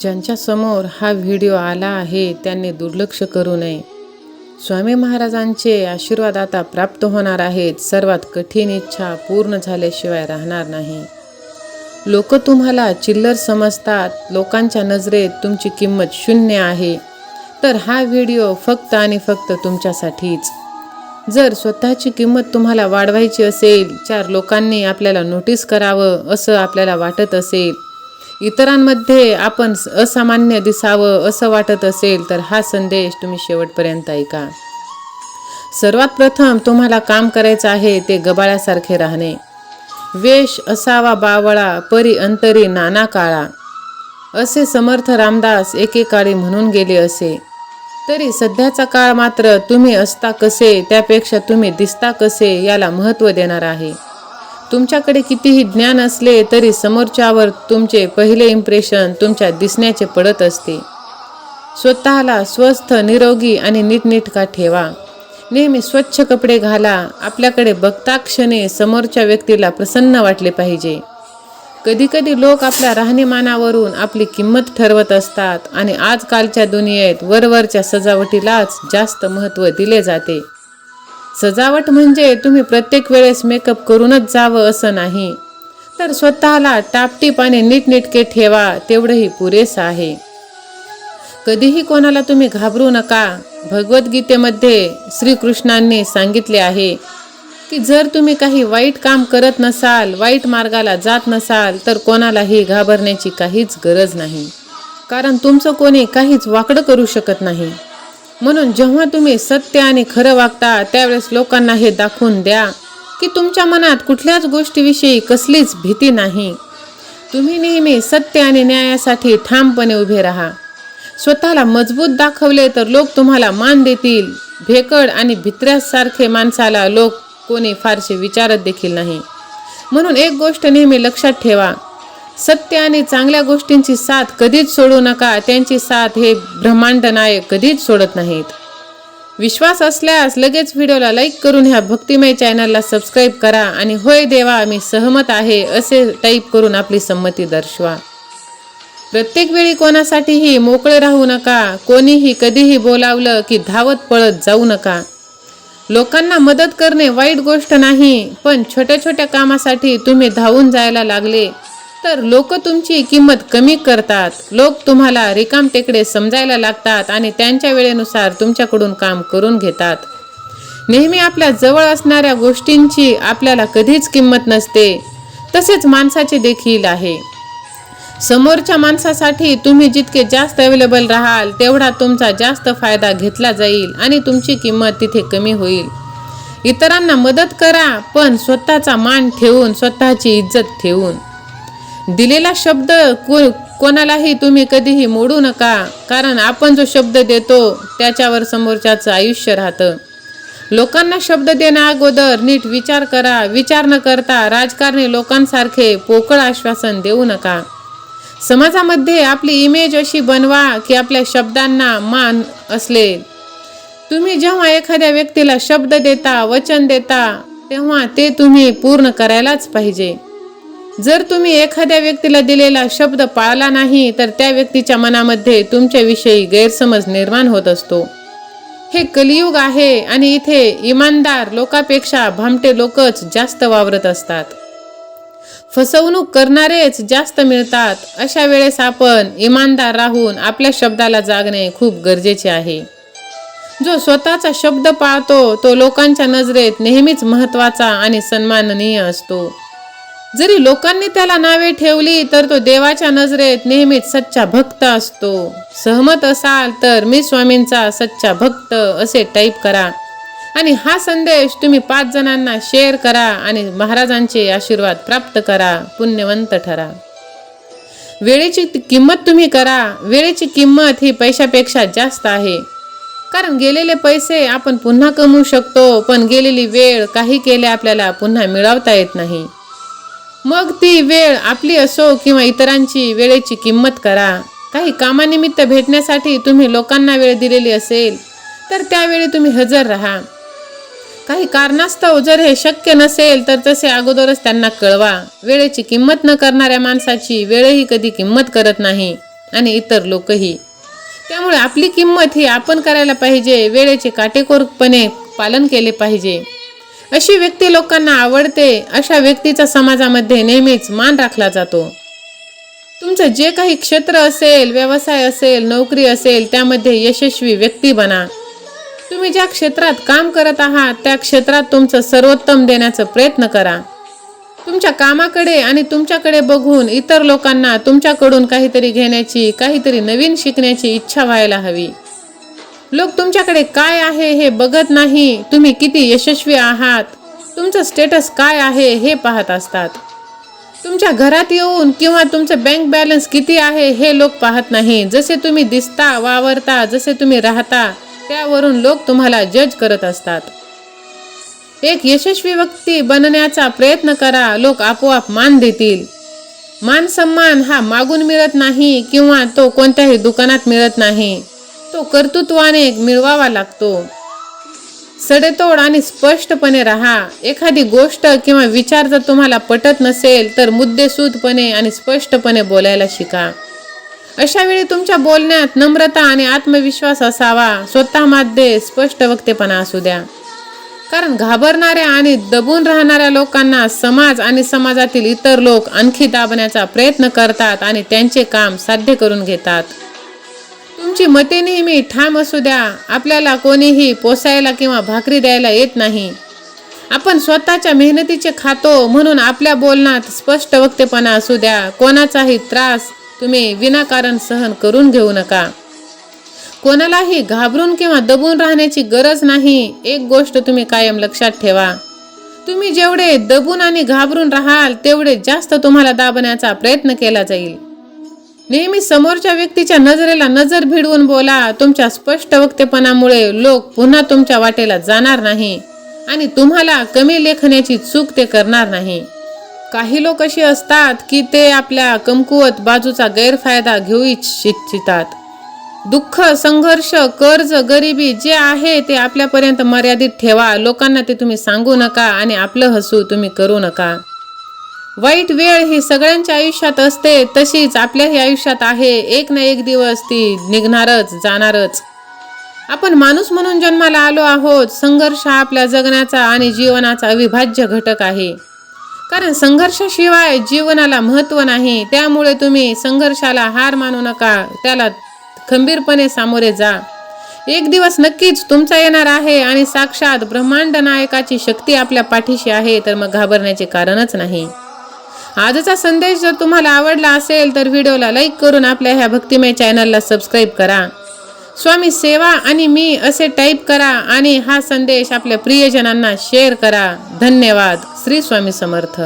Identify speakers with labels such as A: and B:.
A: ज्यांच्यासमोर हा व्हिडिओ आला आहे त्यांनी दुर्लक्ष करू नये. स्वामी महाराजांचे आशीर्वाद आता प्राप्त होणार आहेत. सर्वात कठीण इच्छा पूर्ण झाल्याशिवाय राहणार नाही. लोक तुम्हाला चिल्लर समजतात. लोकांच्या नजरेत तुमची किंमत शून्य आहे. तर हा व्हिडिओ फक्त आणि फक्त तुमच्यासाठीच. जर स्वतःची किंमत तुम्हाला वाढवायची असेल चार लोकांनी आपल्याला नोटीस करावं असं आपल्याला वाटत असेल इतरांमध्ये आपण असामान्य दिसावं असं वाटत असेल तर हा संदेश तुम्ही शेवटपर्यंत ऐका. सर्वात प्रथम तुम्हाला काम करायचं आहे ते गबाळ्यासारखे राहणे. वेश असावा बावळा परी अंतरी नाना काळा. असे समर्थ रामदास एकेकाळी म्हणून गेले असे. तरी सध्याचा काळ मात्र तुम्ही असता कसे त्यापेक्षा तुम्ही दिसता कसे याला महत्त्व देणार आहे. तुमच्याकडे कितीही ज्ञान असले तरी समोरच्यावर तुमचे पहिले इम्प्रेशन तुमच्या दिसण्याचे पडत असते. स्वतःला स्वस्थ निरोगी आणि नीटनीटका ठेवा? नेहमी स्वच्छ कपडे घाला. आपल्याकडे बघता क्षणी समोरच्या व्यक्तीला प्रसन्न वाटले पाहिजे. कधीकधी लोक आपल्या राहणीमानावरून आपली किंमत ठरवत असतात आणि आजकालच्या दुनियेत वरवरच्या सजावटीलाच जास्त महत्त्व दिले जाते. सजावट म्हणजे तुम्ही प्रत्येक वेळेस मेकअप करूनच जावं असं नाही. तर स्वतःला टापटीप आणि नीटनेटके ठेवा तेवढंही पुरेसं आहे. कधीही कोणाला तुम्ही घाबरू नका. भगवद्गीतेमध्ये श्रीकृष्णांनी सांगितले आहे की जर तुम्ही काही वाईट काम करत नसाल वाईट मार्गाला जात नसाल तर कोणालाही घाबरण्याची काहीच गरज नाही. कारण तुमचं कोणी काहीच वाकडं करू शकत नाही. म्हणून जेव्हा तुम्ही सत्य आणि खरं वागता त्यावेळेस लोकांना हे दाखवून द्या की तुमच्या मनात कुठल्याच गोष्टीविषयी कसलीच भीती नाही. तुम्ही नेहमी सत्य आणि न्यायासाठी ठामपणे उभे राहा. स्वतःला मजबूत दाखवले तर लोक तुम्हाला मान देतील. भेकड आणि भित्र्यासारखे माणसाला लोक कोणी फारसे विचारत देखील नाही. म्हणून एक गोष्ट नेहमी लक्षात ठेवा सत्य आणि चांगल्या गोष्टींची साथ कधीच सोडू नका. त्यांची साथ हे ब्रह्मांड नायक कधीच सोडत नाहीत. विश्वास असल्यास लगेच व्हिडिओला लाईक करून ह्या भक्तिमय चॅनलला सबस्क्राईब करा आणि होय देवा मी सहमत आहे असे टाईप करून आपली संमती दर्शवा. प्रत्येक वेळी कोणासाठीही मोकळे राहू नका. कोणीही कधीही बोलावलं की धावत पळत जाऊ नका. लोकांना मदत करणे वाईट गोष्ट नाही पण छोट्या छोट्या कामासाठी तुम्ही धावून जायला लागले. तर लोक तुमची किंमत कमी करतात. लोक तुम्हाला रिकाम टेकडे समजायला लागतात आणि त्यांच्या वेळेनुसार तुमच्याकडून काम करून घेतात. नेहमी आपल्या जवळ असणाऱ्या गोष्टींची आपल्याला कधीच किंमत नसते. तसेच माणसाचे देखील आहे. समोरच्या माणसासाठी तुम्ही जितके जास्त अवेलेबल राहाल तेवढा तुमचा जास्त फायदा घेतला जाईल आणि तुमची किंमत तिथे कमी होईल. इतरांना मदत करा पण स्वतःचा मान ठेवून स्वतःची इज्जत ठेवून. दिलेला शब्द को कोणालाही तुम्ही कधीही मोडू नका कारण आपण जो शब्द देतो त्याच्यावर समोरच्याचं आयुष्य राहतं. लोकांना शब्द देण्या अगोदर नीट विचार करा विचार न करता राजकारणी लोकांसारखे पोकळ आश्वासन देऊ नका. समाजामध्ये आपली इमेज अशी बनवा की आपल्या शब्दांना मान असले. तुम्ही जेव्हा एखाद्या व्यक्तीला शब्द देता वचन देता तेव्हा ते तुम्ही पूर्ण करायलाच पाहिजे. जर तुम्ही एखाद्या व्यक्तीला दिलेला शब्द पाळला नाही तर त्या व्यक्तीच्या मनामध्ये तुमच्याविषयी गैरसमज निर्माण होत असतो. हे कलियुग आहे आणि इथे इमानदार लोकांपेक्षा भामटे लोकच जास्त वावरत असतात. फसवणूक करणारेच जास्त मिळतात. अशा वेळेस आपण इमानदार राहून आपल्या शब्दाला जागणे खूप गरजेचे आहे. जो स्वतःचा शब्द पाळतो तो लोकांच्या नजरेत नेहमीच महत्त्वाचा आणि सन्माननीय असतो. जरी लोकांनी त्याला नावे ठेवली तर तो देवाच्या नजरेत नेहमीच सच्चा भक्त असतो. सहमत असाल तर मी स्वामींचा सच्चा भक्त असे टाईप करा. आणि हा संदेश तुम्ही पाच जणांना शेअर करा आणि महाराजांचे आशीर्वाद प्राप्त करा. पुण्यवंत ठरा. वेळेची किंमत तुम्ही करा. वेळेची किंमत ही पैशापेक्षा जास्त आहे. कारण गेलेले पैसे आपण पुन्हा कमवू शकतो पण गेलेली वेळ काही केले आपल्याला पुन्हा मिळवता येत नाही. मग ती वेळ आपली असो किंवा इतरांची वेळेची किंमत करा. काही कामानिमित्त भेटण्यासाठी तुम्ही लोकांना वेळ दिलेली असेल तर त्यावेळी तुम्ही हजर राहा. काही कारणास्तव जर हे शक्य नसेल तर तसे अगोदरच त्यांना कळवा. वेळेची किंमत न करणाऱ्या माणसाची वेळही कधी किंमत करत नाही आणि इतर लोकही. त्यामुळे आपली किंमत ही आपण करायला पाहिजे वेळेचे काटेकोरपणे पालन केले पाहिजे. अशी व्यक्ती लोकांना आवडते अशा व्यक्तीचा समाजामध्ये नेहमीच मान राखला जातो. तुमचं जे काही क्षेत्र असेल व्यवसाय असेल नोकरी असेल त्यामध्ये यशस्वी व्यक्ती बना. तुम्ही ज्या क्षेत्रात काम करत आहात त्या क्षेत्रात तुमचं सर्वोत्तम देण्याचा प्रयत्न करा. तुमच्या कामाकडे आणि तुमच्याकडे बघून इतर लोकांना तुमच्याकडून काहीतरी घेण्याची काहीतरी नवीन शिकण्याची इच्छा व्हायला हवी. लोक तुमच्याकडे काय आहे हे बघत नाही. तुम्ही किती यशस्वी आहात. तुमचं स्टेटस काय आहे हे पाहत असतात. तुमच्या घरात येऊन किंवा तुमचं बँक बॅलन्स किती आहे हे लोक पाहत नाही. जसे तुम्ही दिसता वावरता जसे तुम्ही राहता त्यावरून लोक तुम्हाला जज करत असतात. एक यशस्वी व्यक्ती बनण्याचा प्रयत्न करा लोक आपोआप मान देतील. मान सन्मान हा मागून मिळत नाही किंवा तो कोणत्याही दुकानात मिळत नाही. तो कर्तृत्वाने मिळवावा लागतो. सडेतोड आणि स्पष्टपणे राहा. एखादी गोष्ट किंवा विचार जर तुम्हाला पटत नसेल तर मुद्देसूदपणे आणि स्पष्टपणे बोलायला शिका. अशा वेळी तुमच्या बोलण्यात नम्रता आणि आत्मविश्वास असावा. स्वतःमध्ये स्पष्ट वक्तेपणा असू द्या. कारण घाबरणाऱ्या आणि दबून राहणाऱ्या लोकांना समाज आणि समाजातील इतर लोक आणखी दाबण्याचा प्रयत्न करतात आणि त्यांचे काम साध्य करून घेतात. तुमची मते नेहमी ठाम असू द्या. आपल्याला कोणीही पोसायला किंवा भाकरी द्यायला येत नाही. आपण स्वतःच्या मेहनतीचे खातो म्हणून आपल्या बोलण्यात स्पष्ट वक्तेपणा असू द्या. कोणाचाही त्रास तुम्ही विनाकारण सहन करून घेऊ नका. कोणालाही घाबरून किंवा दबून राहण्याची गरज नाही. एक गोष्ट तुम्ही कायम लक्षात ठेवा. तुम्ही जेवढे दबून आणि घाबरून राहाल तेवढे जास्त तुम्हाला दाबण्याचा प्रयत्न केला जाईल. नेहमी समोरच्या व्यक्तीच्या नजरेला नजर भिडवून बोला. तुमच्या स्पष्ट वक्तेपणामुळे लोक पुन्हा तुमच्या वाटेला जाणार नाही आणि तुम्हाला कमी लेखण्याची चूक ते करणार नाही. काही लोक अशी असतात की ते आपल्या कमकुवत बाजूचा गैरफायदा घेऊ इच्छितात. दुःख संघर्ष कर्ज गरिबी जे आहे ते आपल्यापर्यंत मर्यादित ठेवा. लोकांना ते तुम्ही सांगू नका आणि आपलं हसू तुम्ही करू नका. वाईट वेळ ही सगळ्यांच्या आयुष्यात असते तशीच आपल्याही आयुष्यात आहे. एक ना एक दिवस ती निघणारच जाणारच. आपण माणूस म्हणून जन्माला आलो आहोत. संघर्ष हा आपल्या जगण्याचा आणि जीवनाचा अविभाज्य घटक आहे. कारण संघर्षाशिवाय जीवनाला महत्त्व नाही. त्यामुळे तुम्ही संघर्षाला हार मानू नका. त्याला खंबीरपणे सामोरे जा. एक दिवस नक्कीच तुमचा येणार आहे आणि साक्षात ब्रह्मांड नायकाची शक्ती आपल्या पाठीशी आहे तर मग घाबरण्याचे कारणच नाही. आजचा संदेश जर तुम्हाला आवडला असेल तर व्हिडिओला लाईक करून आपल्या ह्या भक्तिमय चॅनलला सबस्क्राईब करा. स्वामी सेवा आणि मी असे टाईप करा आणि हा संदेश आपल्या प्रियजनांना शेअर करा. धन्यवाद. श्री स्वामी समर्थ.